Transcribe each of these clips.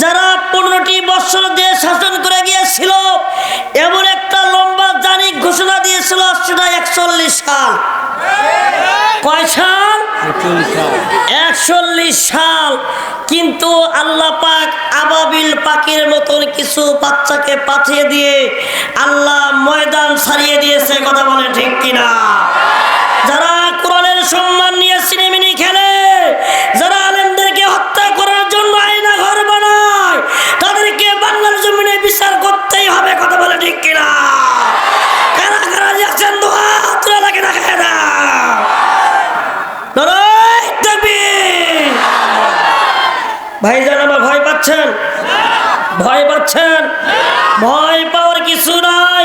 যারা পনেরোটি বছর দেশ শাসন করে গিয়েছিল, এমন একটা লম্বা জানি ঘোষণা দিয়েছিল, সেটা একচল্লিশ সাল। কয় সাল? একচল্লিশ সাল। কিন্তু আল্লাহ পাক আবাবিল পাখির মতন কিছু বাচ্চাকে পাঠিয়ে দিয়ে আল্লাহ ময়দান ছাড়িয়ে দিয়েছে, কথা বলে ঠিক কিনা? ভাইজান, আমার ভয় পাচ্ছেন? ভয় পাচ্ছেন? ভয় পাওয়ার কিছু নাই।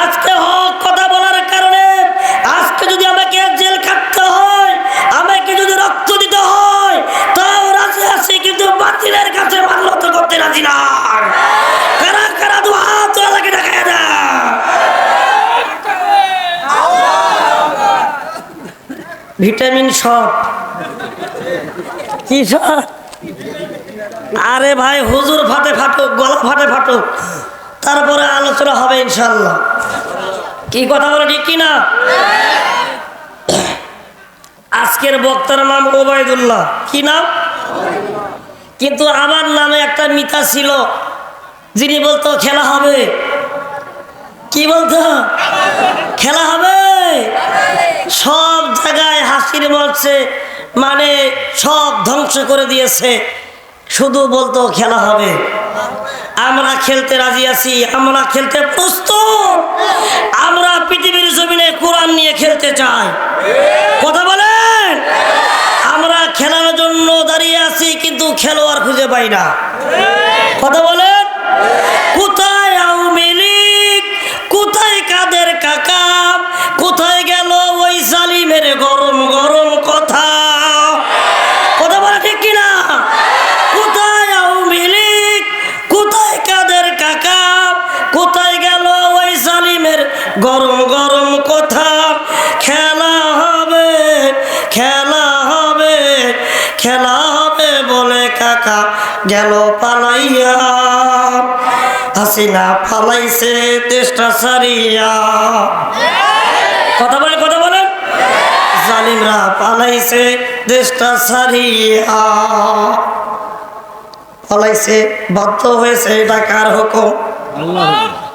আজকে হক কথা বলার কারণে আজকে যদি আমাকে জেল খাটতে হয়, আমাকে যদি রক্ত দিতে হয়, তাও রাজি আছি, কিন্তু বাতিলের কাছে মান্যত করতে রাজি না। কারা কারা দু হাত লাগে না? ভিটামিন শট কি শট আরে ভাই, হুজুর ফাটে ফাটুক, গলা ফাটে ফাটুক। তারপরে আলোচনা হবে ইনশাল্লাহ কি কথা বলে, ঠিক কিনা? আজকের বক্তার নাম ওবায়দুল্লাহ। কি নাম? কিন্তু আমার নামে একটা মিতা ছিল, যিনি বলতো, খেলা হবে। কি বলতো? খেলা হবে। সব জায়গায় হাসির মঞ্চে মানে সব ধ্বংস করে দিয়েছে। শুধু বলতো খেলা হবে। আমরা খেলতে রাজি আছি, আমরা খেলতে প্রস্তুত। আমরা পৃথিবীর জমিনে কোরআন নিয়ে খেলতে চাই। কথা বলেন? আমরা খেলার জন্য দাঁড়িয়ে আছি, কিন্তু খেলোয়াড় খুঁজে পাই না। কথা বলেন? গরম গরম কথা খেলা হবে খেলা হবে খেলা হবে বলে কাকা গেল পালাইয়া। হাসিনা পালাইছে দেশটা সারিয়া কথা বলে কথা বলেন। জালিমরা পালাইছে দেশটা সারিয়া পালাইছে, বাধ্য হয়েছে এটা কার হুকুম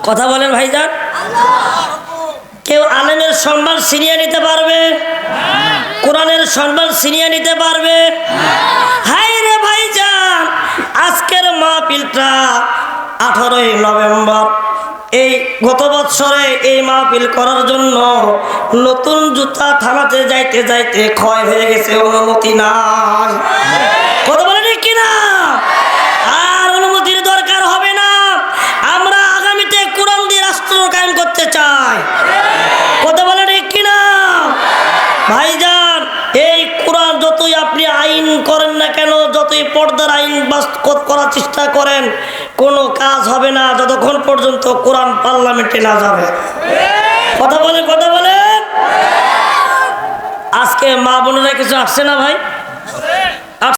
কথা বলেন ভাইজান। কেউ আলেমের সম্মান ছিনিয়ে নিতে পারবে? কোরআনের সম্মান ছিনিয়ে নিতে পারবে? হাই রে ভাইজান, আজকের মাহফিলটা আঠারোই নভেম্বর। এই গত বছরে এই মাহফিল করার জন্য নতুন জুতা থানাতে যাইতে যাইতে ক্ষয় হয়ে গেছে অনুমতি নাই। যতই পর্দার আইন বাস্তব করার চেষ্টা করেন, কোনো কাজ হবে না যতক্ষণ পর্যন্ত কোরআন পার্লামেন্টে না যাবে। কথা বলে কথা বলে আজকে মা বোনেরা কিছু আসছে না ভাই?